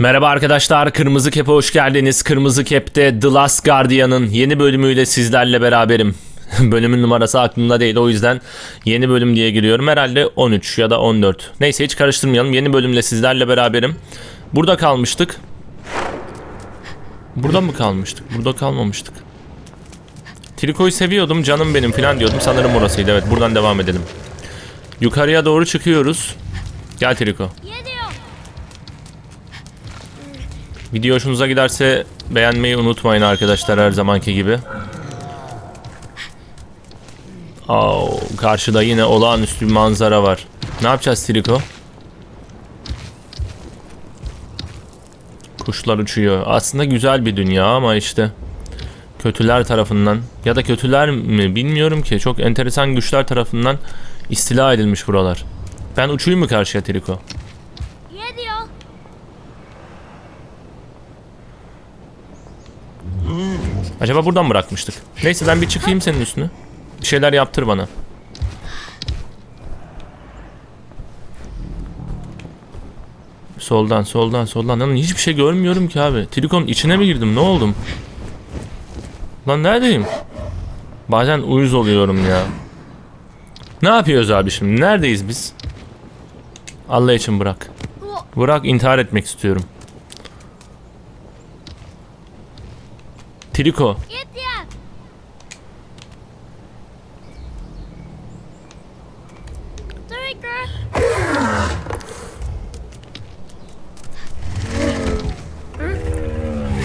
Merhaba arkadaşlar, Kırmızı Kep'e hoş geldiniz. Kırmızı Kep'te The Last Guardian'ın yeni bölümüyle sizlerle beraberim. Bölümün numarası aklımda değil o yüzden yeni bölüm diye giriyorum. Herhalde 13 ya da 14. Neyse hiç karıştırmayalım. Yeni bölümle sizlerle beraberim. Burada kalmıştık. Burada mı kalmıştık? Burada kalmamıştık. Triko'yu seviyordum, canım benim falan diyordum. Sanırım orasıydı. Evet, buradan devam edelim. Yukarıya doğru çıkıyoruz. Gel Triko. Geliyor. Video hoşunuza giderse beğenmeyi unutmayın arkadaşlar her zamanki gibi. Oo, karşıda yine olağanüstü bir manzara var. Ne yapacağız Triko? Kuşlar uçuyor. Aslında güzel bir dünya ama işte kötüler tarafından ya da kötüler mi bilmiyorum ki. Çok enteresan güçler tarafından istila edilmiş buralar. Ben uçuyum mu karşıya Triko? Geliyor. Acaba buradan mı bırakmıştık? Neyse ben bir çıkayım senin üstüne. Bir şeyler yaptır bana. Soldan, soldan, soldan. Lan hiçbir şey görmüyorum ki abi. Trikonun içine mi girdim? Ne oldum? Lan neredeyim? Bazen uyuz oluyorum ya. Ne yapıyoruz abi şimdi? Neredeyiz biz? Allah için bırak. Bırak intihar etmek istiyorum. Triko.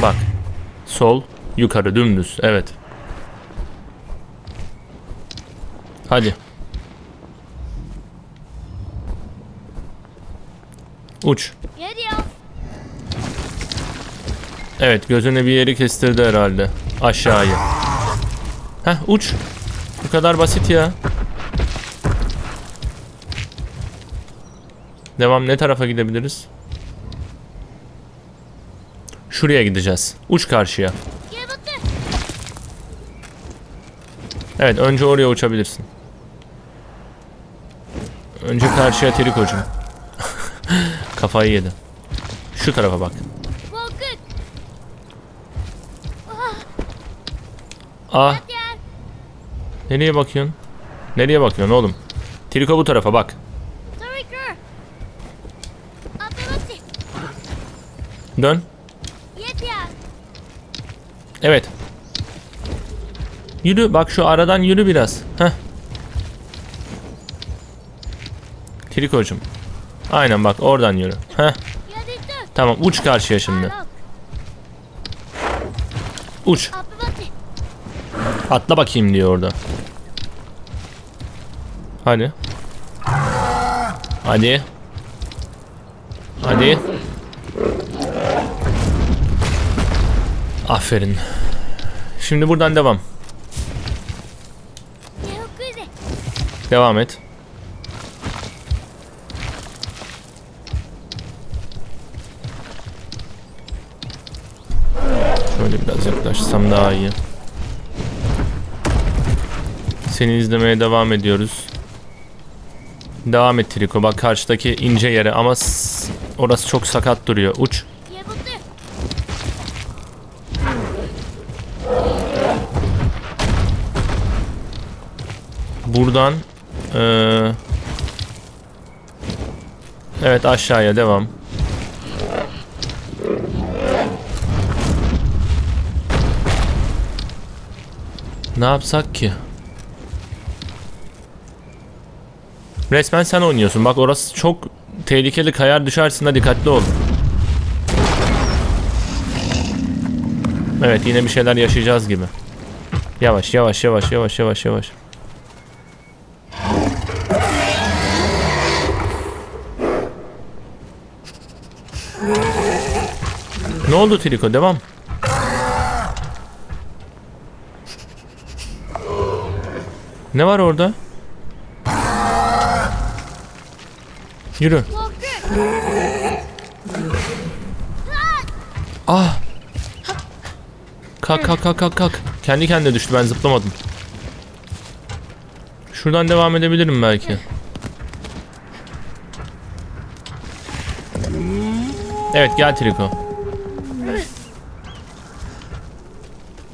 Bak. Sol, yukarı dümdüz. Evet. Hadi. Uç. Geliyor. Evet, gözüne bir yeri kestirdi herhalde. Aşağıya. Heh, uç. Bu kadar basit ya. Devam ne tarafa gidebiliriz? Şuraya gideceğiz. Uç karşıya. Evet önce oraya uçabilirsin. Önce karşıya Triko'cum. Kafayı yedi. Şu tarafa bak. Ah nereye bakıyorsun? Nereye bakıyorsun oğlum? Triko bu tarafa bak. Dön. Evet. Yürü bak şu aradan yürü biraz. Heh. Triko'cum. Aynen bak oradan yürü. Heh. Tamam uç karşıya şimdi. Uç. Atla bakayım diyor orada. Hadi. Hadi. Hadi. Aferin. Şimdi buradan devam. Devam et. Şöyle biraz yaklaşsam daha iyi. Seni izlemeye devam ediyoruz. Devam et Triko. Bak karşıdaki ince yere ama orası çok sakat duruyor. Uç. Buradan eee, Evet aşağıya devam. Ne yapsak ki? Resmen sen oynuyorsun. Bak orası çok tehlikeli kayar düşersin de dikkatli ol. Evet yine bir şeyler yaşayacağız gibi. Yavaş yavaş yavaş yavaş yavaş yavaş. Ne oldu Triko? Devam. Ne var orada? Yürü. Ah. Kalk kalk kalk kalk kalk. Kendi kendine düştü ben zıplamadım. Şuradan devam edebilirim belki. Evet gel Triko.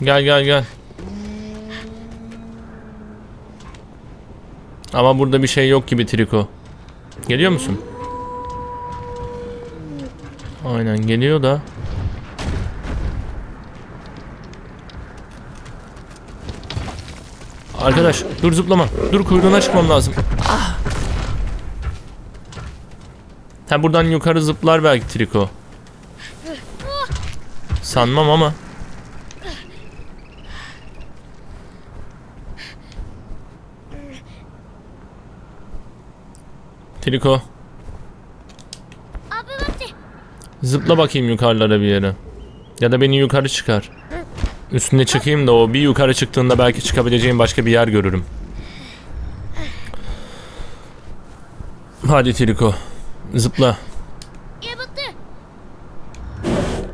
Gel gel gel. Ama burada bir şey yok gibi Triko. Geliyor musun? Aynen geliyor da. Arkadaş dur zıplama. Dur kuyruğuna çıkmam lazım. Ha buradan yukarı zıplar belki Triko. Sanmam ama. Bak. zıpla bakayım yukarılara bir yere. Ya da beni yukarı çıkar. Üstüne çıkayım da o bir yukarı çıktığında belki çıkabileceğim başka bir yer görürüm. Hadi Triko. Zıpla.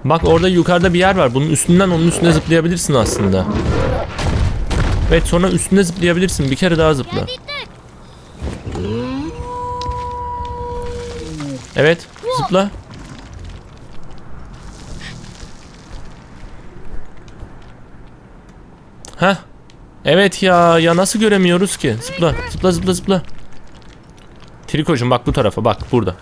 Bak orada yukarıda bir yer var. Bunun üstünden onun üstüne zıplayabilirsin aslında. Evet sonra üstüne zıplayabilirsin. Bir kere daha zıpla. Evet zıpla. Heh. Evet ya ya nasıl göremiyoruz ki? Zıpla zıpla zıpla zıpla. Trikocuğum bak bu tarafa bak burada.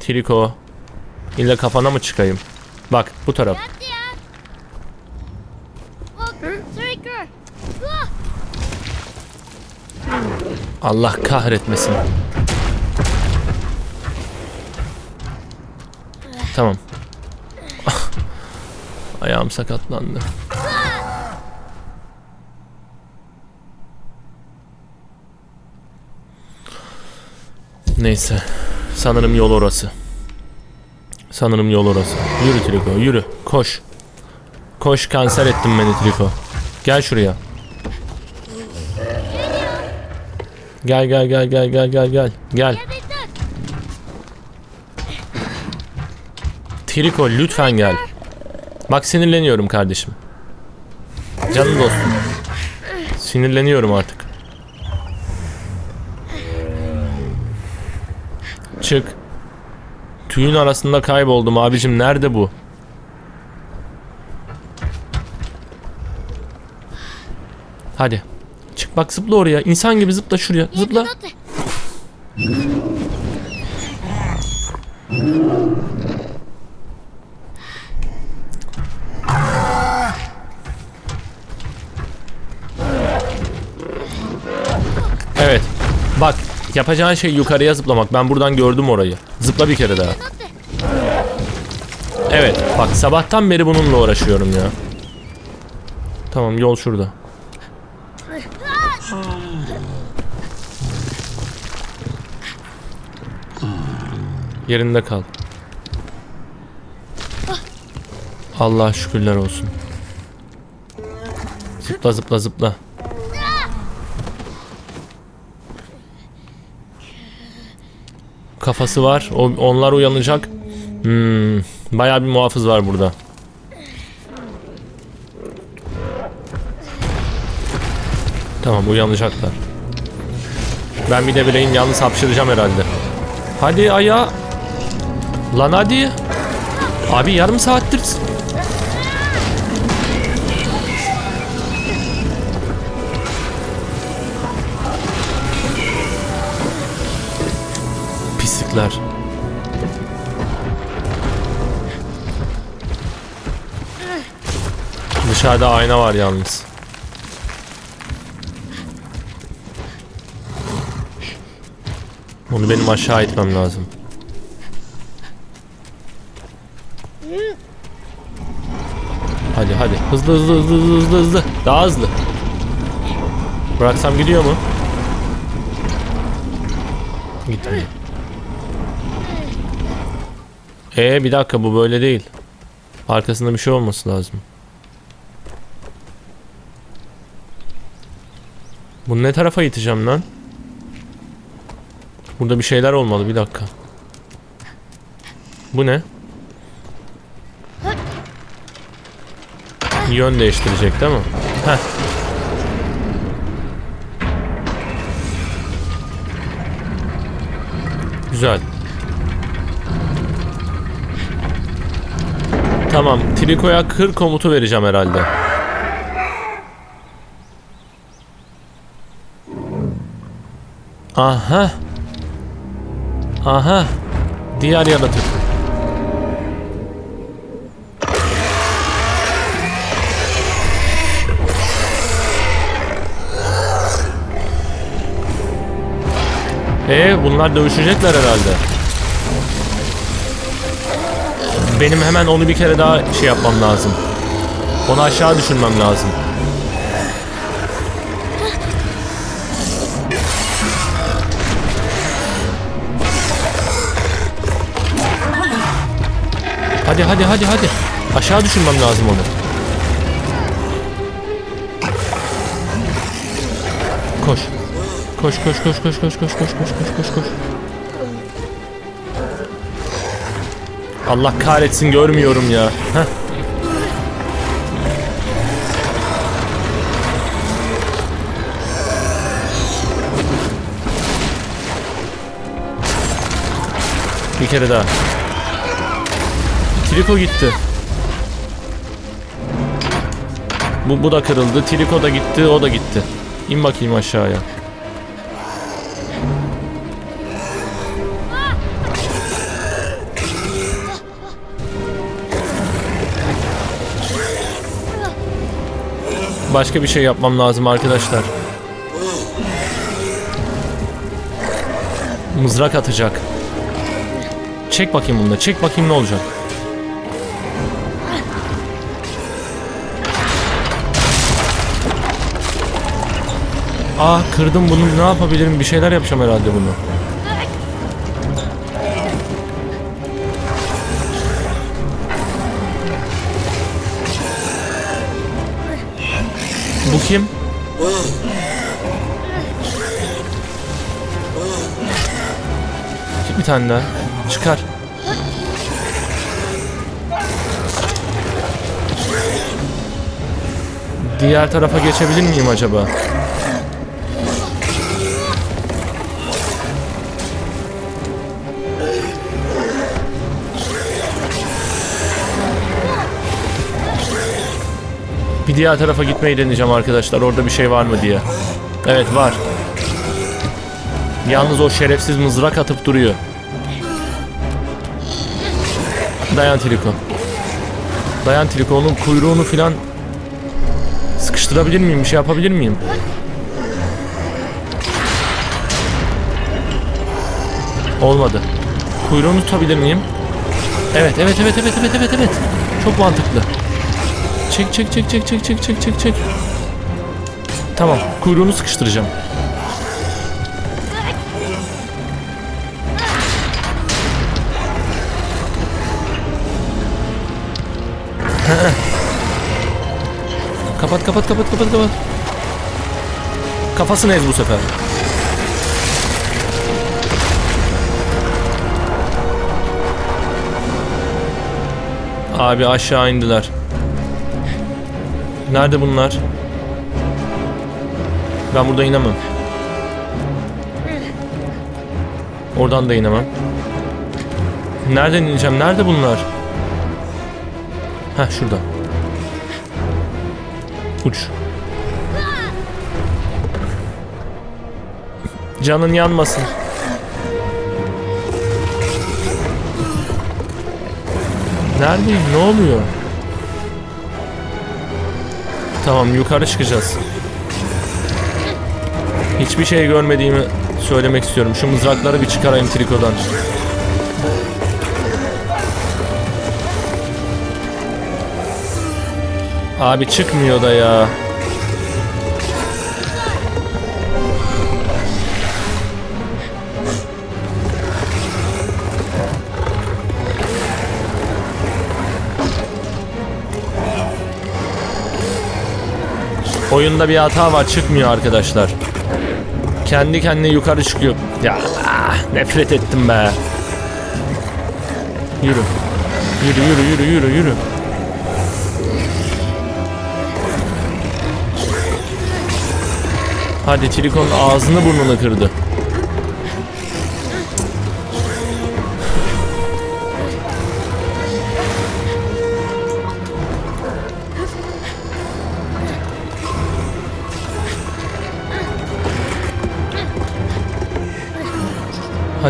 Triko. İlle kafana mı çıkayım? Bak bu taraf. Hadi ya. Bak. Striker. Ah. Allah kahretmesin. Tamam. Ayağım sakatlandı. Neyse. Sanırım yol orası. Sanırım yol orası. Yürü Triko yürü. Koş. Koş kanser ettin beni Triko. Gel şuraya. Gel gel gel gel gel gel gel. Gel. Triko lütfen gel. Bak sinirleniyorum kardeşim. Canım dostum. Sinirleniyorum artık. Çık. Tüyün arasında kayboldum abicim. Nerede bu? Hadi. Bak zıpla oraya. İnsan gibi zıpla şuraya. Ya Zıpla. Evet. Bak yapacağın şey yukarıya zıplamak. Ben buradan gördüm orayı. Zıpla bir kere daha. Evet. Bak sabahtan beri bununla uğraşıyorum ya. Tamam yol şurada. Yerinde kal. Allah şükürler olsun. Zıpla zıpla zıpla. Kafası var. O, onlar uyanacak. Hmm, bayağı bir muhafız var burada. Tamam uyanacaklar. Ben bir de bileyim yalnız hapşıracağım herhalde. Hadi aya. Lan hadi. Abi yarım saattir. Pislikler. Dışarıda ayna var yalnız. Onu benim aşağı itmem lazım. Hadi hadi. Hızlı hızlı hızlı hızlı hızlı hızlı. Daha hızlı. Bıraksam gidiyor mu? Gitmiyor. Ee bir dakika bu böyle değil. Arkasında bir şey olması lazım. Bunu ne tarafa iteceğim lan? Burada bir şeyler olmalı bir dakika. Bu ne? Yön değiştirecek değil mi? Heh. Güzel. Tamam. Triko'ya kır komutu vereceğim herhalde. Aha. Aha. Diğer yaratık. Ee, bunlar dövüşecekler herhalde. Benim hemen onu bir kere daha şey yapmam lazım. Onu aşağı düşürmem lazım. Hadi hadi hadi hadi. Aşağı düşürmem lazım onu. Koş. Koş koş koş koş koş koş koş koş koş koş koş. Allah kahretsin görmüyorum ya. Heh. Bir kere daha. Triko gitti. Bu, bu da kırıldı. Triko da gitti. O da gitti. İn bakayım aşağıya. Başka bir şey yapmam lazım arkadaşlar. Mızrak atacak. Çek bakayım bunu da. Çek bakayım ne olacak. Ah kırdım bunu. Ne yapabilirim? Bir şeyler yapacağım herhalde bunu. Bu kim? Bir tane daha. Çıkar. Diğer tarafa geçebilir miyim acaba? Bir diğer tarafa gitmeyi deneyeceğim arkadaşlar. Orada bir şey var mı diye. Evet var. Yalnız o şerefsiz mızrak atıp duruyor. Dayan Triko. Dayan Triko. Onun kuyruğunu filan sıkıştırabilir miyim? Bir şey yapabilir miyim? Olmadı. Kuyruğunu tutabilir miyim? Evet, evet, evet, evet, evet, evet, evet. Çok mantıklı. Çek, çek, çek, çek, çek, çek, çek, çek, çek. Tamam, kuyruğunu sıkıştıracağım. Kapat kapat kapat kapat kapat. Kafasını ez bu sefer. Abi aşağı indiler. Nerede bunlar? Ben burada inemem. Oradan da inemem. Nereden ineceğim? Nerede bunlar? Heh şurada. Uç. Canın yanmasın. Neredeyim? Ne oluyor? Tamam yukarı çıkacağız. Hiçbir şey görmediğimi söylemek istiyorum. Şu mızrakları bir çıkarayım trikodan. Abi çıkmıyor da ya. Oyunda bir hata var çıkmıyor arkadaşlar. Kendi kendine yukarı çıkıyor. Ya nefret ettim be. Yürü. Yürü yürü yürü yürü yürü. Hadi Trikon'un ağzını burnunu kırdı.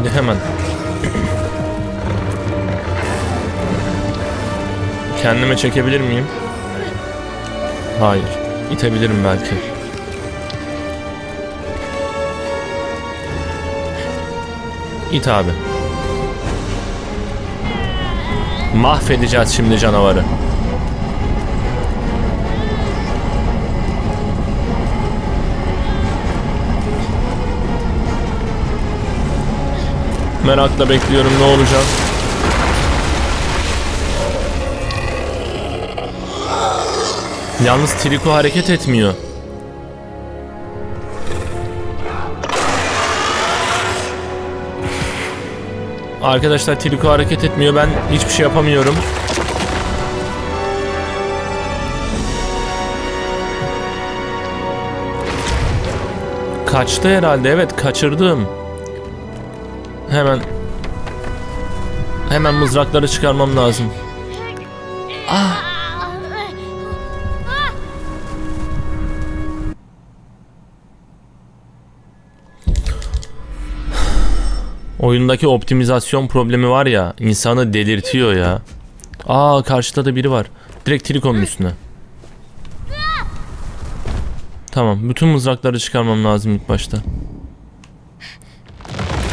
Hadi hemen. Kendime çekebilir miyim? Hayır. İtebilirim belki. İt abi. Mahvedeceğiz şimdi canavarı. Merakla bekliyorum ne olacak. Yalnız Triko hareket etmiyor. Arkadaşlar Triko hareket etmiyor. Ben hiçbir şey yapamıyorum. Kaçtı herhalde. Evet kaçırdım. Hemen Hemen mızrakları çıkarmam lazım. Ah. Oyundaki optimizasyon problemi var ya insanı delirtiyor ya. Aa karşıda da biri var. Direkt Trikon'un üstüne. Tamam bütün mızrakları çıkarmam lazım ilk başta.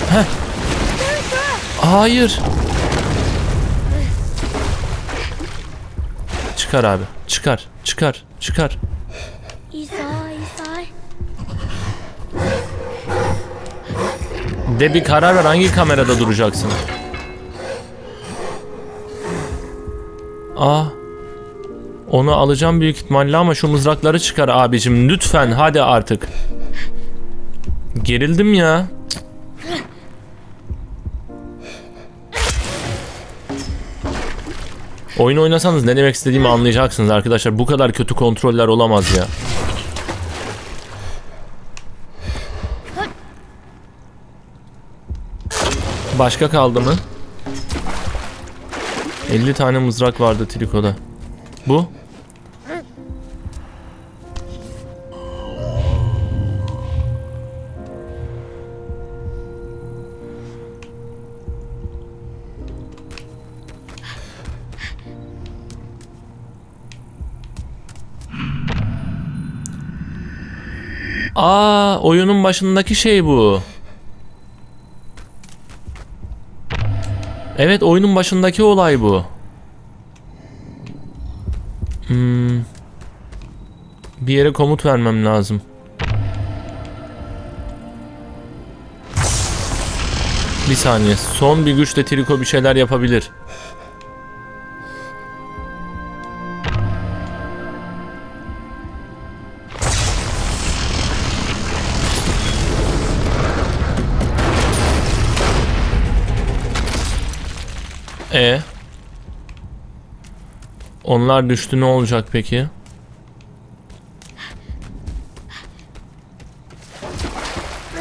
Heh. Hayır. Çıkar abi. Çıkar. Çıkar. Çıkar. İsa, İsa. De bir karar ver hangi kamerada duracaksın? Aa. Onu alacağım büyük ihtimalle ama şu mızrakları çıkar abicim lütfen hadi artık. Gerildim ya. Oyun oynasanız ne demek istediğimi anlayacaksınız arkadaşlar. Bu kadar kötü kontroller olamaz ya. Başka kaldı mı? 50 tane mızrak vardı trikoda. Bu? Aa, oyunun başındaki şey bu. Evet oyunun başındaki olay bu. Hmm. Bir yere komut vermem lazım. Bir saniye. Son bir güçle Triko bir şeyler yapabilir. Onlar düştü ne olacak peki?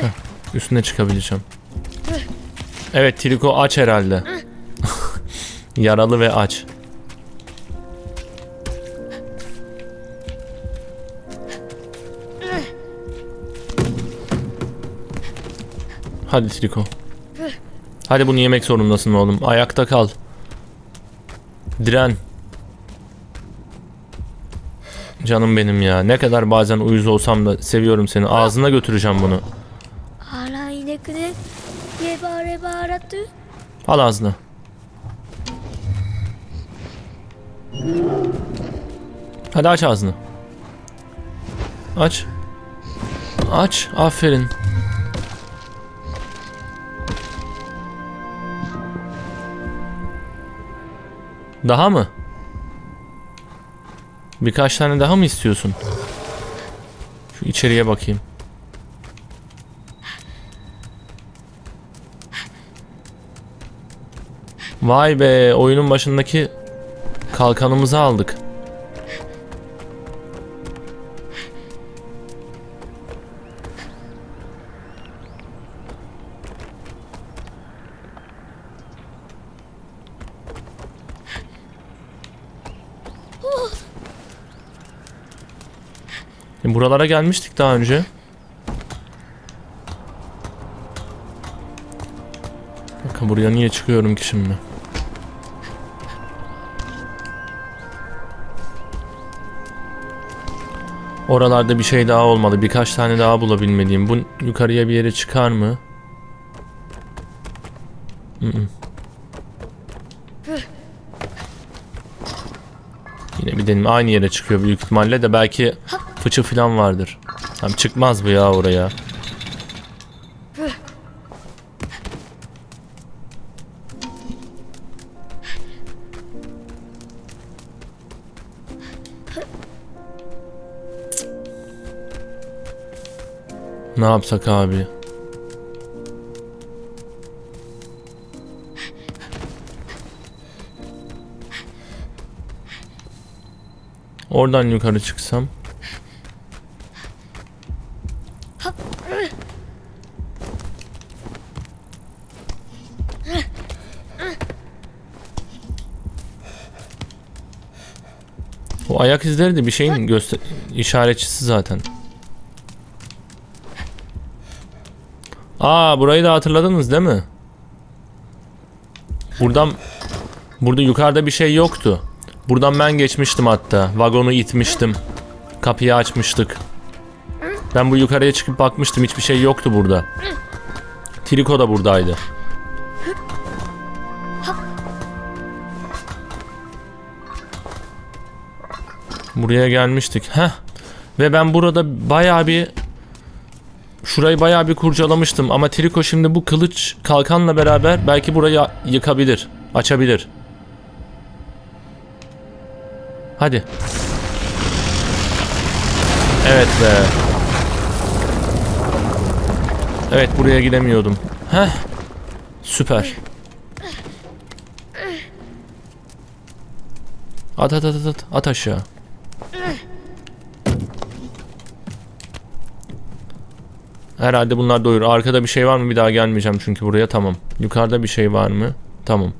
Heh, üstüne çıkabileceğim. Evet Triko aç herhalde. Yaralı ve aç. Hadi Triko. Hadi bunu yemek zorundasın oğlum. Ayakta kal. Diren. Canım benim ya. Ne kadar bazen uyuz olsam da seviyorum seni. Ağzına götüreceğim bunu. Al ağzına. Hadi aç ağzını. Aç. Aç. Aferin. Daha mı? Birkaç tane daha mı istiyorsun? Şu içeriye bakayım. Vay be oyunun başındaki kalkanımızı aldık. Buralara gelmiştik daha önce. dakika buraya niye çıkıyorum ki şimdi? Oralarda bir şey daha olmalı. Birkaç tane daha bulabilmeliyim. Bu yukarıya bir yere çıkar mı? Mm-mm. Yine bir dedim aynı yere çıkıyor büyük ihtimalle de belki fıçı falan vardır. Tamam çıkmaz bu ya oraya. Ne yapsak abi? Oradan yukarı çıksam. Ayak izleri de bir şeyin göster işaretçisi zaten. Aa burayı da hatırladınız değil mi? Buradan burada yukarıda bir şey yoktu. Buradan ben geçmiştim hatta. Vagonu itmiştim. Kapıyı açmıştık. Ben bu yukarıya çıkıp bakmıştım. Hiçbir şey yoktu burada. Triko da buradaydı. Buraya gelmiştik. Heh. Ve ben burada bayağı bir Şurayı bayağı bir kurcalamıştım ama Triko şimdi bu kılıç kalkanla beraber belki burayı yıkabilir, açabilir. Hadi. Evet be. Evet buraya gidemiyordum. Heh. Süper. At at at at, at aşağı. Herhalde bunlar doyur. Arkada bir şey var mı? Bir daha gelmeyeceğim çünkü buraya. Tamam. Yukarıda bir şey var mı? Tamam.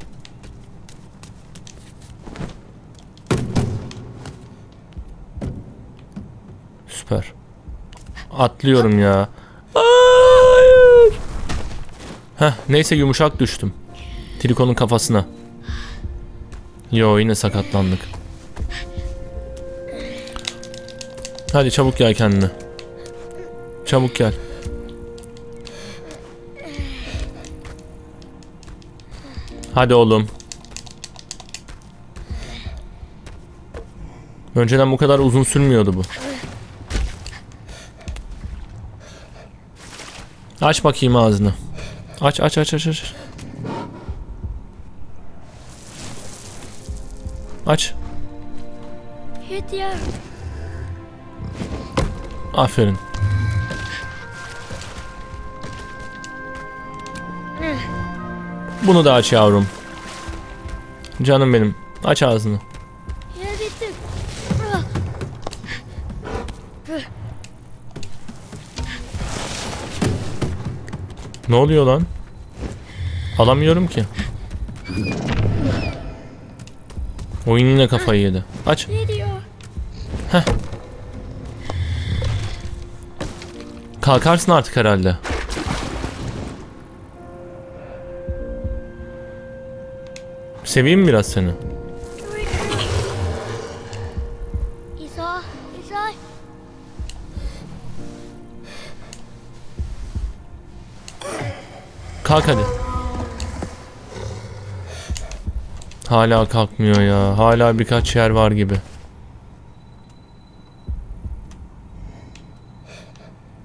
Süper. Atlıyorum ya. Hayır. Heh, neyse yumuşak düştüm. Trikonun kafasına. Yo yine sakatlandık. Hadi çabuk gel kendine. Çabuk gel. Hadi oğlum. Önceden bu kadar uzun sürmüyordu bu. Aç bakayım ağzını. Aç aç aç aç aç. Aç. Gidiyor. Aferin. Bunu da aç yavrum. Canım benim. Aç ağzını. Ne oluyor lan? Alamıyorum ki. Oyun yine kafayı yedi. Aç. Gidiyor. Kalkarsın artık herhalde. Seveyim biraz seni? Kalk hadi. Hala kalkmıyor ya. Hala birkaç yer var gibi.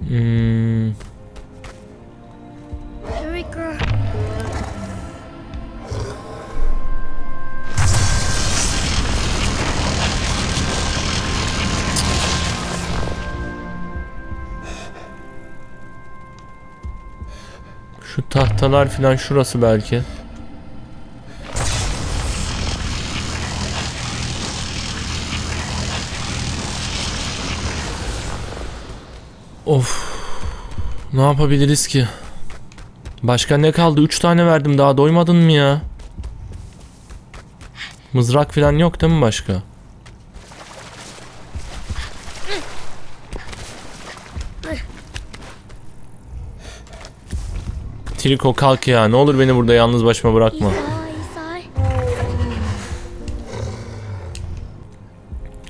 Hmm, şu tahtalar filan şurası belki. Ne yapabiliriz ki? Başka ne kaldı? Üç tane verdim daha doymadın mı ya? Mızrak filan yok değil mi başka? Triko kalk ya. Ne olur beni burada yalnız başıma bırakma.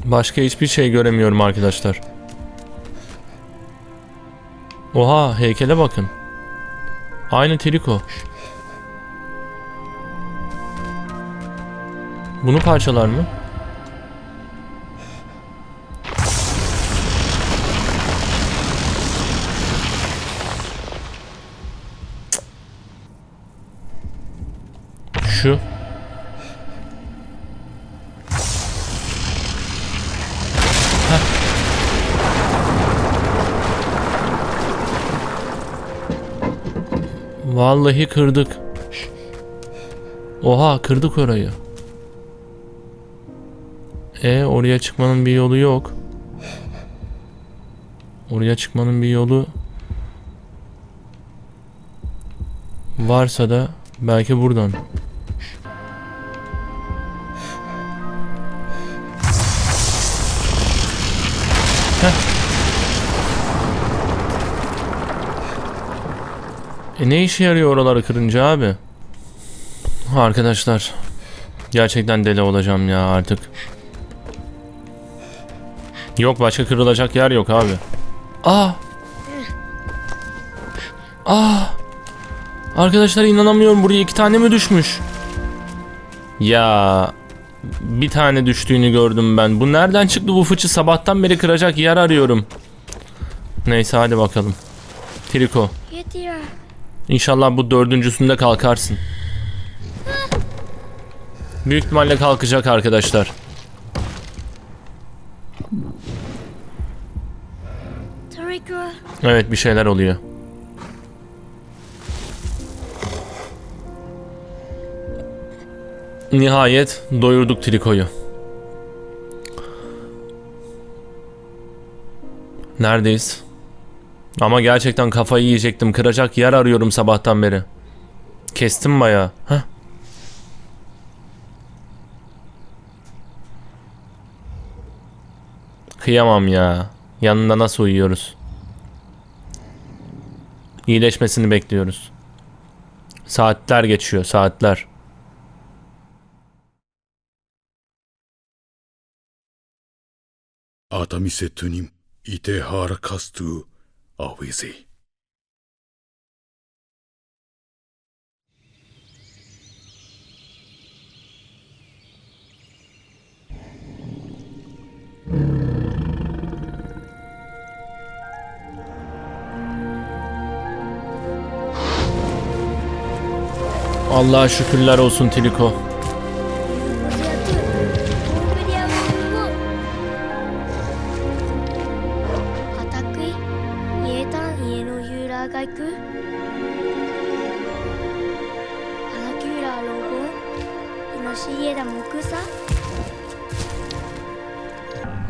Başka hiçbir şey göremiyorum arkadaşlar. Oha heykele bakın. Aynı Triko. Bunu parçalar mı? Vallahi kırdık. Oha kırdık orayı. E oraya çıkmanın bir yolu yok. Oraya çıkmanın bir yolu varsa da belki buradan. E ne işe yarıyor oraları kırınca abi? Arkadaşlar gerçekten deli olacağım ya artık. Yok başka kırılacak yer yok abi. Aa! Aa! Arkadaşlar inanamıyorum buraya iki tane mi düşmüş? Ya bir tane düştüğünü gördüm ben. Bu nereden çıktı bu fıçı? Sabahtan beri kıracak yer arıyorum. Neyse hadi bakalım. Triko. İnşallah bu dördüncüsünde kalkarsın. Büyük ihtimalle kalkacak arkadaşlar. Evet bir şeyler oluyor. Nihayet doyurduk trikoyu. Neredeyiz? Ama gerçekten kafayı yiyecektim. Kıracak yer arıyorum sabahtan beri. Kestim bayağı. Heh. Kıyamam ya. Yanında nasıl uyuyoruz? İyileşmesini bekliyoruz. Saatler geçiyor, saatler. Atamisetunim ite harakastu avizi. Allah'a şükürler olsun Tiliko.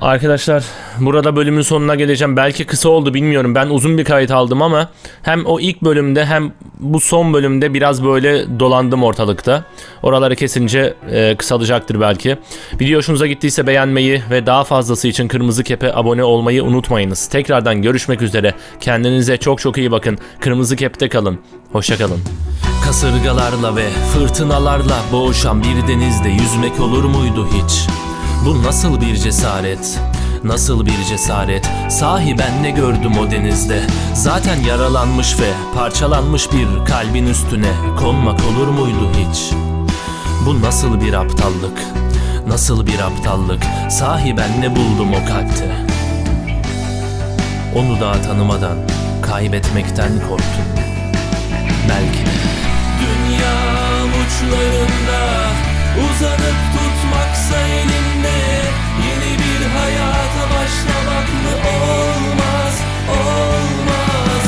Arkadaşlar burada bölümün sonuna geleceğim. Belki kısa oldu bilmiyorum. Ben uzun bir kayıt aldım ama hem o ilk bölümde hem bu son bölümde biraz böyle dolandım ortalıkta. Oraları kesince e, kısalacaktır belki. Video hoşunuza gittiyse beğenmeyi ve daha fazlası için Kırmızı Kep'e abone olmayı unutmayınız. Tekrardan görüşmek üzere. Kendinize çok çok iyi bakın. Kırmızı Kep'te kalın. Hoşçakalın. Kasırgalarla ve fırtınalarla boğuşan bir denizde yüzmek olur muydu hiç? Bu nasıl bir cesaret? Nasıl bir cesaret? Sahi ben ne gördüm o denizde? Zaten yaralanmış ve parçalanmış bir kalbin üstüne konmak olur muydu hiç? Bu nasıl bir aptallık? Nasıl bir aptallık? Sahi ben ne buldum o kalpte? Onu daha tanımadan kaybetmekten korktum. Belki. Dünya uçlarında uzanıp varsa elinde Yeni bir hayata başlamak mı? Olmaz, olmaz.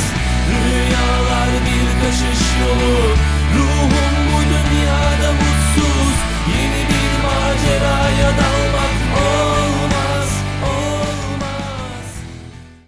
Rüyalar bir kaçış yolu.